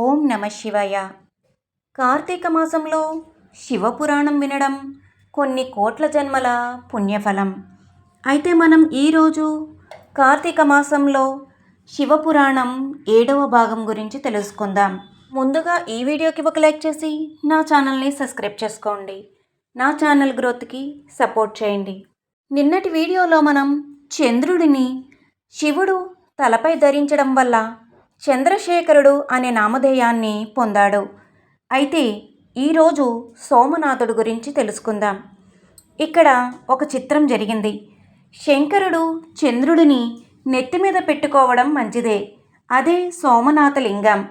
ఓం నమ శివయ. కార్తీక మాసంలో శివపురాణం వినడం కొన్ని కోట్ల జన్మల పుణ్యఫలం. అయితే మనం ఈరోజు కార్తీక మాసంలో శివపురాణం ఏడవ భాగం గురించి తెలుసుకుందాం. ముందుగా ఈ వీడియోకి ఒక లైక్ చేసి నా ఛానల్ని సబ్స్క్రైబ్ చేసుకోండి. నా ఛానల్ గ్రోత్కి సపోర్ట్ చేయండి. నిన్నటి వీడియోలో మనం చంద్రుడిని శివుడు తలపై ధరించడం వల్ల చంద్రశేఖరుడు అనే నామధేయాన్ని పొందాడు. అయితే ఈరోజు సోమనాథుడు గురించి తెలుసుకుందాం. ఇక్కడ ఒక చిత్రం జరిగింది. శంకరుడు చంద్రుడిని నెత్తి మీద పెట్టుకోవడం మంచిదే. అదే సోమనాథ లింగం.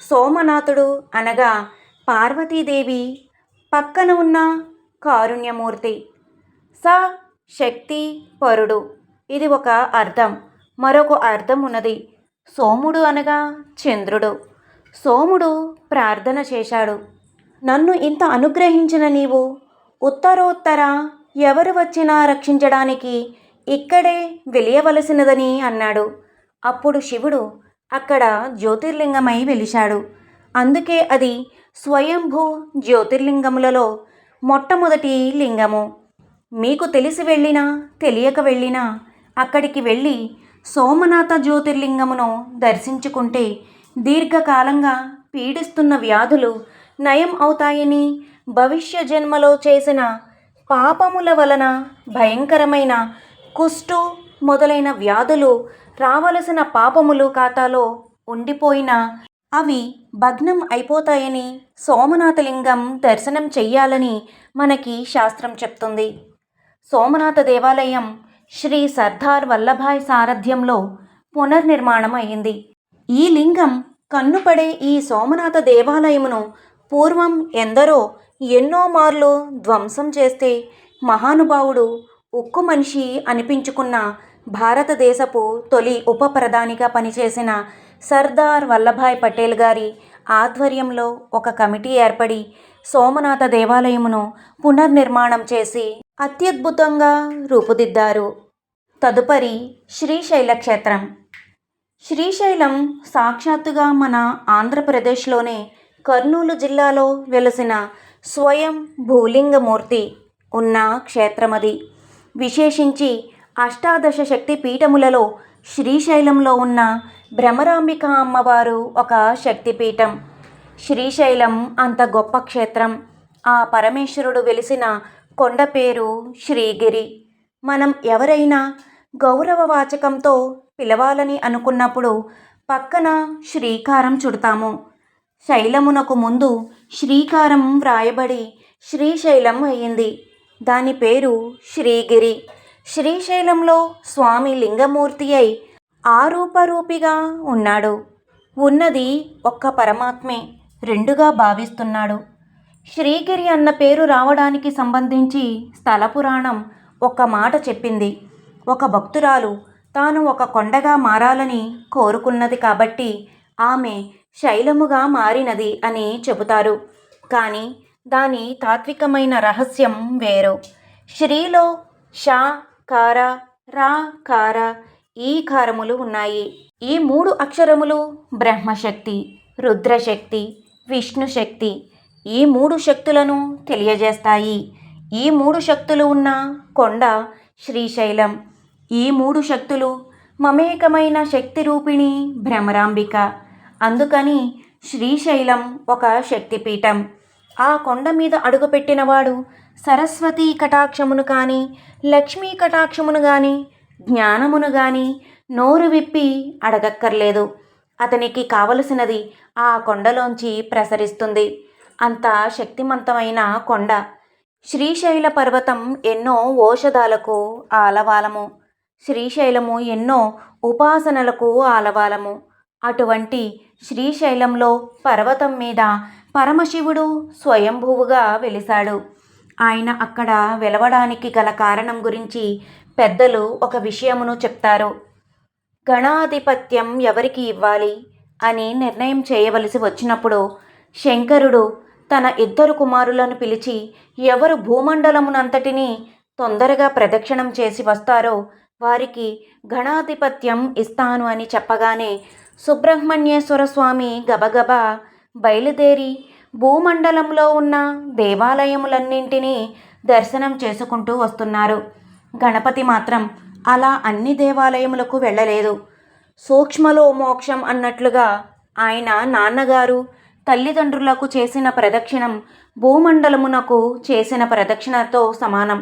సోమనాథుడు అనగా పార్వతీదేవి పక్కన ఉన్న కారుణ్యమూర్తి. స. శక్తి పరుడు. ఇది ఒక అర్థం. మరొక అర్థం ఉన్నది. సోముడు అనగా చంద్రుడు. సోముడు ప్రార్థన చేశాడు. నన్ను ఇంత అనుగ్రహించిన నీవు ఉత్తరోత్తర ఎవరు వచ్చినా రక్షించడానికి ఇక్కడే వెలియవలసినదని అన్నాడు. అప్పుడు శివుడు అక్కడ జ్యోతిర్లింగమై వెలిశాడు. అందుకే అది స్వయంభూ జ్యోతిర్లింగములలో మొట్టమొదటి లింగము. మీకు తెలిసి వెళ్ళినా తెలియక వెళ్ళినా అక్కడికి వెళ్ళి సోమనాథ జ్యోతిర్లింగమును దర్శించుకుంటే దీర్ఘకాలంగా పీడిస్తున్న వ్యాధులు నయం అవుతాయని భవిష్య జన్మలో చేసిన పాపముల వలన భయంకరమైన కుష్టు మొదలైన వ్యాధులు రావలసిన పాపములు ఖాతాలో ఉండిపోయిన అవి భగ్నం అయిపోతాయని సోమనాథలింగం దర్శనం చెయ్యాలని మనకి శాస్త్రం చెప్తుంది. సోమనాథ దేవాలయం శ్రీ సర్దార్ వల్లభాయ్ సారథ్యంలో పునర్నిర్మాణం అయింది ఈ లింగం కన్నుపడే ఈ సోమనాథ దేవాలయమును పూర్వం ఎందరో ఎన్నో మార్లు ధ్వంసం చేస్తే మహానుభావుడు ఉక్కు మనిషి అనిపించుకున్న భారతదేశపు తొలి ఉప ప్రధానిగా పనిచేసిన సర్దార్ వల్లభాయ్ పటేల్ గారి ఆధ్వర్యంలో ఒక కమిటీ ఏర్పడి సోమనాథ దేవాలయమును పునర్నిర్మాణం చేసి అత్యద్భుతంగా రూపుదిద్దారు. తదుపరి శ్రీశైల క్షేత్రం శ్రీశైలం సాక్షాత్తుగా మన ఆంధ్రప్రదేశ్లోనే కర్నూలు జిల్లాలో వెలసిన స్వయం భూలింగమూర్తి ఉన్న క్షేత్రమది. విశేషించి అష్టాదశ శక్తి పీఠములలో శ్రీశైలంలో ఉన్న భ్రమరాంబిక అమ్మవారు ఒక శక్తిపీఠం. శ్రీశైలం అంత గొప్ప క్షేత్రం. ఆ పరమేశ్వరుడు వెలిసిన కొండ పేరు శ్రీగిరి. మనం ఎవరైనా గౌరవవాచకంతో పిలవాలని అనుకున్నప్పుడు పక్కన శ్రీకారం చుడతాము. శైలమునకు ముందు శ్రీకారం వ్రాయబడి శ్రీశైలం అయ్యింది దాని పేరు శ్రీగిరి. శ్రీశైలంలో స్వామి లింగమూర్తి అయి ఆరూపరూపిగా ఉన్నాడు. ఉన్నది ఒక్క పరమాత్మే రెండుగా భావిస్తున్నాడు. శ్రీగిరి అన్న పేరు రావడానికి సంబంధించి స్థల పురాణం ఒక మాట చెప్పింది. ఒక భక్తురాలు తాను ఒక కొండగా మారాలని కోరుకున్నది కాబట్టి ఆమె శైలముగా మారినది అని చెబుతారు. కానీ దాని తాత్వికమైన రహస్యం వేరు. శ్రీలో షా కార రా కార ఈ కారములు ఉన్నాయి. ఈ మూడు అక్షరములు బ్రహ్మశక్తి రుద్రశక్తి విష్ణుశక్తి ఈ మూడు శక్తులను తెలియజేస్తాయి. ఈ మూడు శక్తులు ఉన్న కొండ శ్రీశైలం. ఈ మూడు శక్తులు మమేకమైన శక్తి రూపిణి భ్రమరాంబిక. అందుకని శ్రీశైలం ఒక శక్తిపీఠం. ఆ కొండ మీద అడుగుపెట్టినవాడు సరస్వతీ కటాక్షమును కానీ లక్ష్మీ కటాక్షమును కానీ జ్ఞానమును కానీ నోరు విప్పి అడగక్కర్లేదు. అతనికి కావలసినది ఆ కొండలోంచి ప్రసరిస్తుంది. అంత శక్తిమంతమైన కొండ. శ్రీశైల పర్వతం ఎన్నో ఓషధాలకు ఆలవాలము. శ్రీశైలము ఎన్నో ఉపాసనలకు ఆలవాలము. అటువంటి శ్రీశైలంలో పర్వతం మీద పరమశివుడు స్వయంభువుగా వెలిశాడు. ఆయన అక్కడ వెలవడానికి గల కారణం గురించి పెద్దలు ఒక విషయమును చెప్తారు. గణాధిపత్యం ఎవరికి ఇవ్వాలి అని నిర్ణయం చేయవలసి వచ్చినప్పుడు శంకరుడు తన ఇద్దరు కుమారులను పిలిచి ఎవరు భూమండలమునంతటినీ తొందరగా ప్రదక్షిణం చేసి వస్తారో వారికి గణాధిపత్యం ఇస్తాను అని చెప్పగానే సుబ్రహ్మణ్యేశ్వర స్వామి గబగబా బయలుదేరి భూమండలంలో ఉన్న దేవాలయములన్నింటినీ దర్శనం చేసుకుంటూ వస్తున్నారు. గణపతి మాత్రం అలా అన్ని దేవాలయములకు వెళ్ళలేదు. సూక్ష్మలో మోక్షం అన్నట్లుగా ఆయన నాన్నగారు తల్లిదండ్రులకు చేసిన ప్రదక్షిణం భూమండలమునకు చేసిన ప్రదక్షిణతో సమానం.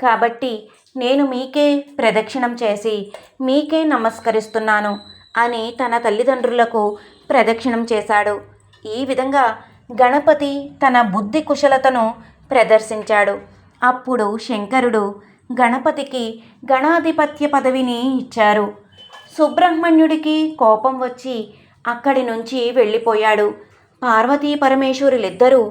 కాబట్టి నేను మీకే ప్రదక్షిణం చేసి మీకే నమస్కరిస్తున్నాను అని తన తల్లిదండ్రులకు ప్రదక్షిణం చేశాడు. ఈ విధంగా గణపతి తన బుద్ధి కుశలతను ప్రదర్శించాడు. అప్పుడు శంకరుడు గణపతికి గణాధిపత్య పదవిని ఇచ్చారు. సుబ్రహ్మణ్యుడికి కోపం వచ్చి అక్కడి నుంచి వెళ్ళిపోయాడు. పార్వతీ పరమేశ్వరులిద్దరూ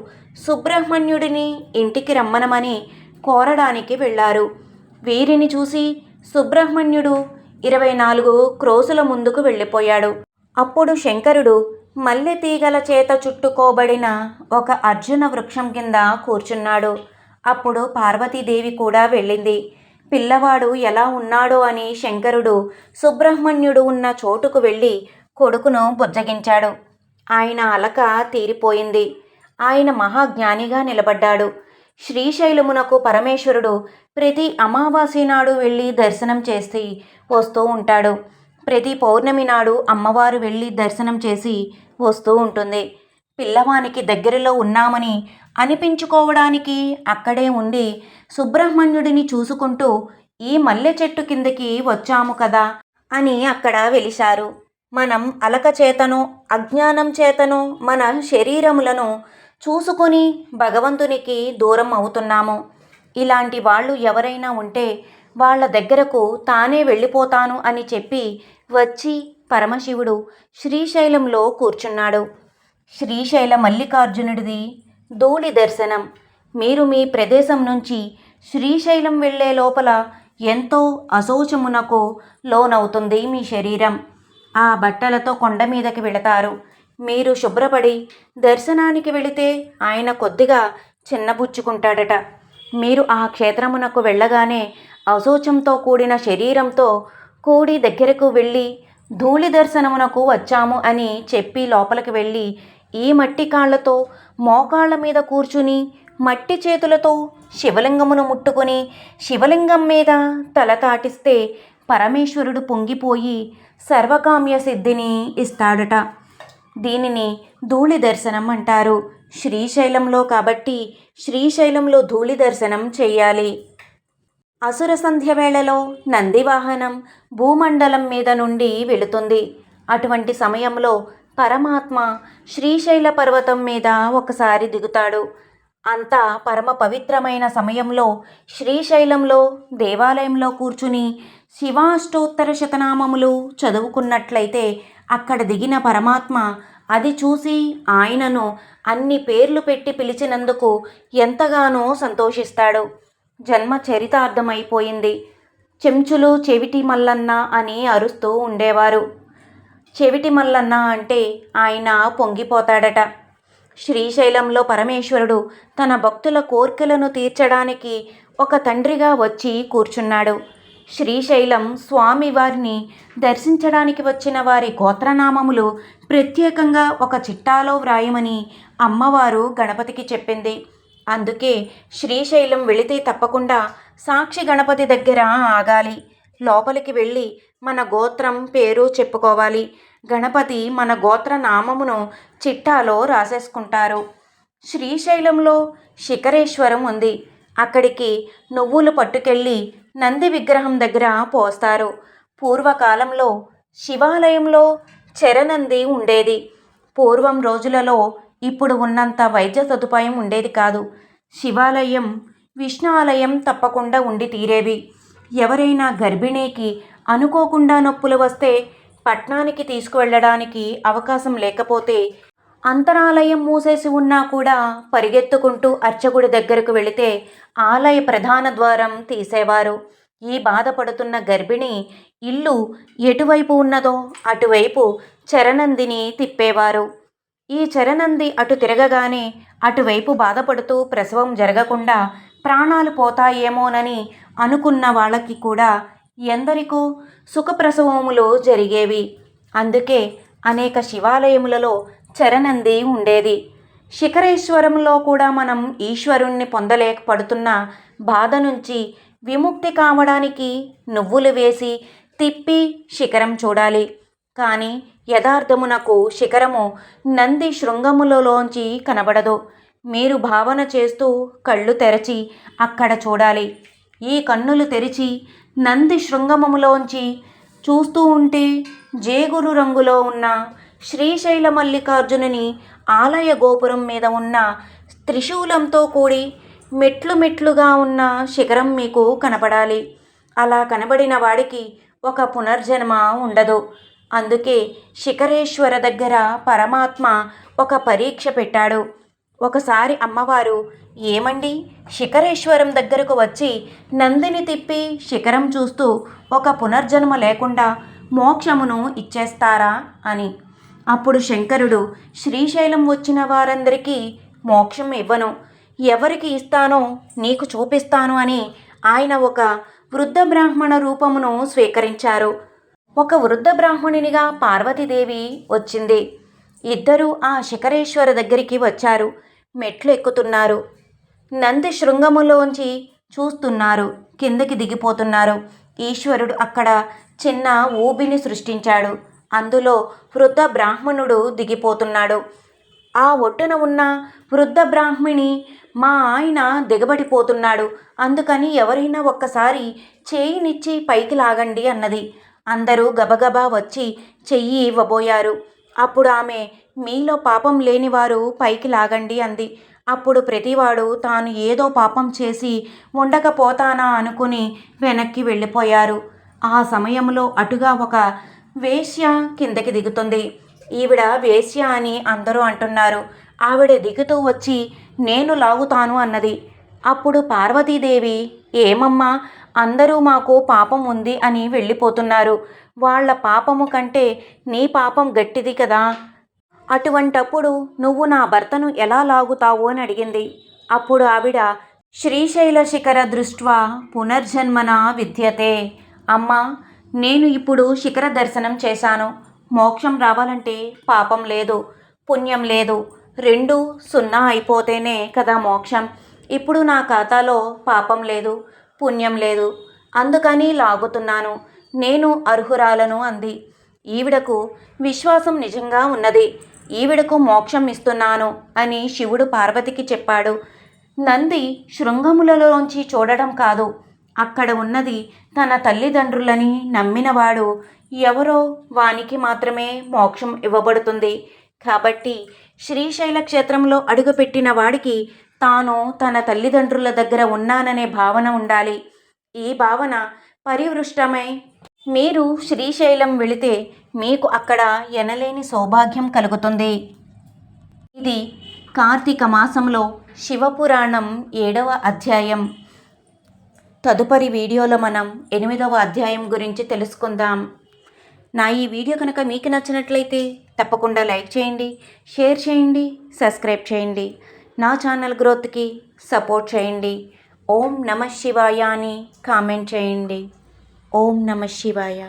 సుబ్రహ్మణ్యుడిని ఇంటికి రమ్మనమని కోరడానికి వెళ్ళారు. వీరిని చూసి సుబ్రహ్మణ్యుడు ఇరవై నాలుగు క్రోసుల ముందుకు వెళ్ళిపోయాడు. అప్పుడు శంకరుడు మల్లె తీగల చేత చుట్టుకోబడిన ఒక అర్జున వృక్షం కింద కూర్చున్నాడు. అప్పుడు పార్వతీదేవి కూడా వెళ్ళింది. పిల్లవాడు ఎలా ఉన్నాడో అని శంకరుడు సుబ్రహ్మణ్యుడు ఉన్న చోటుకు వెళ్ళి కొడుకును బుజ్జగించాడు. ఆయన అలక తీరిపోయింది. ఆయన మహాజ్ఞానిగా నిలబడ్డాడు. శ్రీశైలమునకు పరమేశ్వరుడు ప్రతి అమావాస్య నాడు వెళ్ళి దర్శనం చేసి వస్తూ ఉంటాడు. ప్రతి పౌర్ణమి నాడు అమ్మవారు వెళ్ళి దర్శనం చేసి వస్తూ ఉంటుంది. పిల్లవానికి దగ్గరలో ఉన్నామని అనిపించుకోవడానికి అక్కడే ఉండి సుబ్రహ్మణ్యుడిని చూసుకుంటూ ఈ మల్లె చెట్టు కిందకి వచ్చాము కదా అని అక్కడ వెలిశారు. మనం అలక చేతనో అజ్ఞానం చేతనో మన శరీరములను చూసుకొని భగవంతునికి దూరం అవుతున్నాము. ఇలాంటి వాళ్ళు ఎవరైనా ఉంటే వాళ్ళ దగ్గరకు తానే వెళ్ళిపోతాను అని చెప్పి వచ్చి పరమశివుడు శ్రీశైలంలో కూర్చున్నాడు. శ్రీశైల మల్లికార్జునుడిది ధూళి దర్శనం. మీరు మీ ప్రదేశం నుంచి శ్రీశైలం వెళ్ళే లోపల ఎంతో అశౌచమునకు లోనవుతుంది మీ శరీరం. ఆ బట్టలతో కొండ మీదకి వెళతారు. మీరు శుభ్రపడి దర్శనానికి వెళితే ఆయన కొద్దిగా చిన్నబుచ్చుకుంటాడట. మీరు ఆ క్షేత్రమునకు వెళ్ళగానే అశోచంతో కూడిన శరీరంతో కూడి దగ్గరకు వెళ్ళి ధూళి దర్శనమునకు వచ్చాము అని చెప్పి లోపలికి వెళ్ళి ఈ మట్టి కాళ్ళతో మోకాళ్ళ మీద కూర్చుని మట్టి చేతులతో శివలింగమును ముట్టుకుని శివలింగం మీద తల తాటిస్తే పరమేశ్వరుడు పొంగిపోయి సర్వకామ్య సిద్ధిని ఇస్తాడట. దీనిని ధూళి దర్శనం అంటారు. శ్రీశైలంలో కాబట్టి శ్రీశైలంలో ధూళి దర్శనం చేయాలి. అసుర సంధ్య వేళలో నందివాహనం భూమండలం మీద నుండి వెళుతుంది. అటువంటి సమయంలో పరమాత్మ శ్రీశైల పర్వతం మీద ఒకసారి దిగుతాడు. అంతా పరమ పవిత్రమైన సమయంలో శ్రీశైలంలో దేవాలయంలో కూర్చుని శివాష్టోత్తర శతనామములు చదువుకున్నట్లయితే అక్కడ దిగిన పరమాత్మ అది చూసి ఆయనను అన్ని పేర్లు పెట్టి పిలిచినందుకు ఎంతగానో సంతోషిస్తాడు. జన్మ చరితార్థమైపోయింది. చెంచులు చెవిటి మల్లన్న అని అరుస్తూ ఉండేవారు. చెవిటి మల్లన్న అంటే ఆయన పొంగిపోతాడట. శ్రీశైలంలో పరమేశ్వరుడు తన భక్తుల కోర్కెలను తీర్చడానికి ఒక తండ్రిగా వచ్చి కూర్చున్నాడు. శ్రీశైలం స్వామివారిని దర్శించడానికి వచ్చిన వారి గోత్రనామములు ప్రత్యేకంగా ఒక చిట్టాలో వ్రాయమని అమ్మవారు గణపతికి చెప్పింది. అందుకే శ్రీశైలం వెళితే తప్పకుండా సాక్షి గణపతి దగ్గర ఆగాలి. లోపలికి వెళ్ళి మన గోత్రం పేరు చెప్పుకోవాలి. గణపతి మన గోత్ర నామమును చిట్టాలో రాసేసుకుంటారు. శ్రీశైలంలో శిఖరేశ్వరం ఉంది. అక్కడికి నువ్వులు పట్టుకెళ్ళి నంది విగ్రహం దగ్గర పోస్తారు. పూర్వకాలంలో శివాలయంలో చెరనంది ఉండేది. పూర్వం రోజులలో ఇప్పుడు ఉన్నంత వైద్య సదుపాయం ఉండేది కాదు. శివాలయం విష్ణు ఆలయం తప్పకుండా ఉండి తీరేవి. ఎవరైనా గర్భిణీకి అనుకోకుండా నొప్పులు వస్తే పట్నానికి తీసుకువెళ్ళడానికి అవకాశం లేకపోతే అంతరాలయం మూసేసి ఉన్నా కూడా పరిగెత్తుకుంటూ అర్చకుడి దగ్గరకు వెళితే ఆలయ ప్రధాన ద్వారం తీసేవారు. ఈ బాధపడుతున్న గర్భిణి ఇల్లు ఎటువైపు ఉన్నదో అటువైపు చరణందిని తిప్పేవారు. ఈ చరనంది అటు తిరగగానే అటువైపు బాధపడుతూ ప్రసవం జరగకుండా ప్రాణాలు పోతాయేమోనని అనుకున్న వాళ్ళకి కూడా ఎందరికో సుఖప్రసవములు జరిగేవి. అందుకే అనేక శివాలయములలో చరనంది ఉండేది. శిఖరేశ్వరంలో కూడా మనం ఈశ్వరుణ్ణి పొందలేకపడుతున్న బాధ నుంచి విముక్తి కావడానికి నువ్వులు వేసి తిప్పి శిఖరం చూడాలి. కానీ యథార్థమునకు శిఖరము నంది శృంగములలోంచి కనబడదు. మీరు భావన చేస్తూ కళ్ళు తెరచి అక్కడ చూడాలి. ఈ కన్నులు తెరిచి నంది శృంగమములోంచి చూస్తూ ఉంటే జేగురు రంగులో ఉన్న శ్రీశైల మల్లికార్జునుని ఆలయ గోపురం మీద ఉన్న త్రిశూలంతో కూడి మెట్లు మెట్లుగా ఉన్న శిఖరం మీకు కనపడాలి. అలా కనబడిన వాడికి ఒక పునర్జన్మ ఉండదు. అందుకే శిఖరేశ్వర దగ్గర పరమాత్మ ఒక పరీక్ష పెట్టాడు. ఒకసారి అమ్మవారు ఏమండి? శిఖరేశ్వరం దగ్గరకు వచ్చి నందిని తిప్పి శిఖరం చూస్తూ ఒక పునర్జన్మ లేకుండా మోక్షమును ఇచ్చేస్తారా? అని. అప్పుడు శంకరుడు శ్రీశైలం వచ్చిన వారందరికీ మోక్షం ఇవ్వను. ఎవరికి ఇస్తానో నీకు చూపిస్తాను అని ఆయన ఒక వృద్ధ బ్రాహ్మణ రూపమును స్వీకరించారు. ఒక వృద్ధ బ్రాహ్మణునిగా పార్వతీదేవి వచ్చింది. ఇద్దరూ ఆ శిఖరేశ్వర దగ్గరికి వచ్చారు. మెట్లు ఎక్కుతున్నారు. నంది శృంగములోంచి చూస్తున్నారు. కిందకి దిగిపోతున్నారు. ఈశ్వరుడు అక్కడ చిన్న ఊబిని సృష్టించాడు. అందులో వృద్ధ బ్రాహ్మణుడు దిగిపోతున్నాడు. ఆ ఒడ్డున ఉన్న వృద్ధ బ్రాహ్మిణి మా ఆయన దిగబడిపోతున్నాడు. అందుకని ఎవరైనా ఒక్కసారి చేయినిచ్చి పైకి లాగండి అన్నది. అందరూ గబగబా వచ్చి చెయ్యి ఇవ్వబోయారు. అప్పుడు ఆమె మీలో పాపం లేనివారు పైకి లాగండి అంది. అప్పుడు ప్రతివాడు తాను ఏదో పాపం చేసి ఉండకపోతానా అనుకుని వెనక్కి వెళ్ళిపోయారు. ఆ సమయంలో అటుగా ఒక వేశ్య కిందకి దిగుతుంది. ఈవిడ వేశ్య అని అందరూ అంటున్నారు. ఆవిడ దిగుతూ వచ్చి నేను లాగుతాను అన్నది. అప్పుడు పార్వతీదేవి ఏమమ్మా అందరూ మాకు పాపం ఉంది అని వెళ్ళిపోతున్నారు. వాళ్ళ పాపము కంటే నీ పాపం గట్టిది కదా. అటువంటప్పుడు నువ్వు నా భర్తను ఎలా లాగుతావు అని అడిగింది. అప్పుడు ఆవిడ శ్రీశైల శిఖర దృష్ట్వా పునర్జన్మన విద్యతే. అమ్మా నేను ఇప్పుడు శిఖర దర్శనం చేశాను. మోక్షం రావాలంటే పాపం లేదు పుణ్యం లేదు. రెండు సున్నా అయిపోతేనే కదా మోక్షం. ఇప్పుడు నా ఖాతాలో పాపం లేదు పుణ్యం లేదు. అందుకని లాగుతున్నాను. నేను అర్హురాలను అంది. ఈవిడకు విశ్వాసం నిజంగా ఉన్నది. ఈవిడకు మోక్షం ఇస్తున్నాను అని శివుడు పార్వతికి చెప్పాడు. నంది శృంగములలోంచి చూడడం కాదు. అక్కడ ఉన్నది తన తల్లిదండ్రులని నమ్మినవాడు. ఎవరో వానికి మాత్రమే మోక్షం ఇవ్వబడుతుంది. కాబట్టి శ్రీశైల క్షేత్రంలో అడుగుపెట్టిన వాడికి తాను తన తల్లిదండ్రుల దగ్గర ఉన్నాననే భావన ఉండాలి. ఈ భావన పరివృష్టమై మీరు శ్రీశైలం వెళితే మీకు అక్కడ ఎనలేని సౌభాగ్యం కలుగుతుంది. ఇది కార్తీక మాసంలో శివపురాణం ఏడవ అధ్యాయం. తదుపరి వీడియోలో మనం ఎనిమిదవ అధ్యాయం గురించి తెలుసుకుందాం. నా ఈ వీడియో కనుక మీకు నచ్చినట్లయితే తప్పకుండా లైక్ చేయండి షేర్ చేయండి సబ్స్క్రైబ్ చేయండి. నా ఛానల్ గ్రోత్కి సపోర్ట్ చేయండి. ఓం నమ శివాయ అని కామెంట్ చేయండి. ఓం నమ శివాయ.